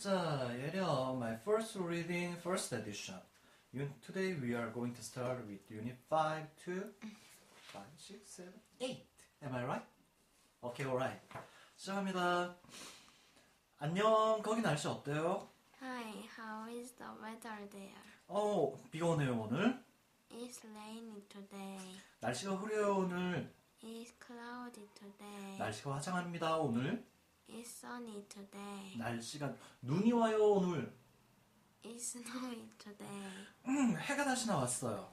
자, 예령, my first reading, first edition. Un- Today we are going to start with Unit 5 to 5, 6, 7, 8. Am I right? Okay, alright. 시작합니다. 안녕, 거기 날씨 어때요? Hi, how is the weather there? 어, 비가 오네요, 오늘. It's rainy today. 날씨가 흐려요, 오늘. It's cloudy today. 날씨가 화창합니다, 오늘. It's sunny today. 날씨가 눈이 와요, 오늘. It's snowy today. 음, 해가 다시 나왔어요.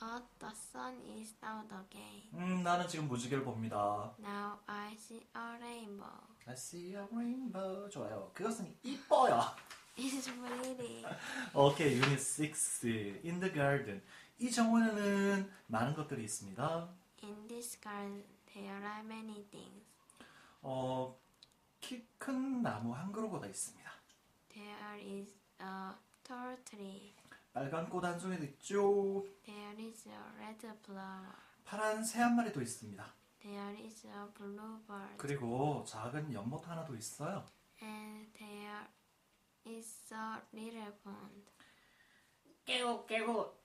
Oh, the sun is out again. 음, 나는 지금 무지개를 봅니다. Now I see a rainbow. I see a rainbow. 좋아요. 그것은 이뻐요. It's pretty. 오케이, 유닛 6. In the garden. 이 정원에는 많은 것들이 있습니다. In this garden, there are many things. 어, 나무 한 그루가 있습니다. There is a tall tree. 빨간 꽃 한 송이도 있죠. There is a red flower. 파란 새 한 마리도 있습니다. There is a blue bird. 그리고 작은 연못 하나도 있어요. And there is a little pond. 깨고 깨고.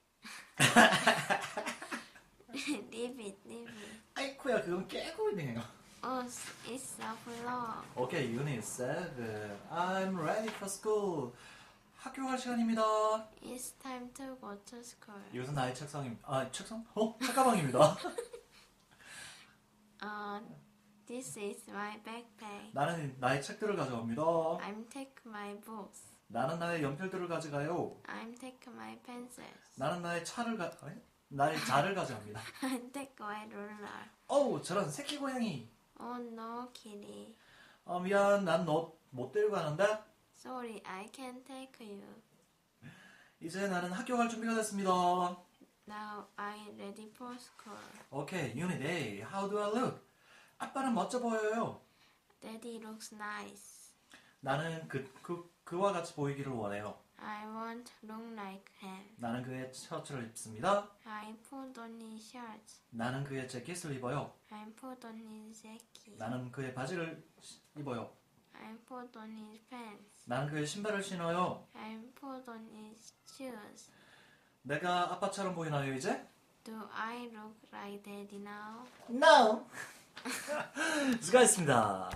leave it, leave it. 아이쿠야, 그건 깨고이네요. Oh, it's a flower. 오케이, 유닛 7. I'm ready for school. 학교 갈 시간입니다. It's time to go to school. 이것은 나의 책상입니다. 아, 책상? 어? 책가방입니다. Uh, this is my backpack. 나는 나의 책들을 가져갑니다. I'm take my books. 나는 나의 연필들을 가져가요. I'm take my pencils. 나는 나의 차를 가, 아니? 나의 자를 가져갑니다. I take my ruler. 어우, 저런 새끼 고양이. Oh no, kitty. 어, 미안, 난 너 못 데리고 가는데? Sorry, I can't take you. 이제 나는 학교 갈 준비가 됐습니다. Now I'm ready for school. 오케이, 유닛 A. How do I look? 아빠는 멋져 보여요. Daddy looks nice. 나는 그, 그, 그와 같이 보이기를 원해요. I want look like him. 나는 그의 셔츠를 입습니다. I put on his shirt. 나는 그의 재킷을 입어요. I put on his jacket. 나는 그의 바지를 시- 입어요. I put on his pants. 나는 그의 신발을 신어요. I put on his shoes. 내가 아빠처럼 보이나요, 이제? Do I look like daddy now? No! 수고하셨습니다.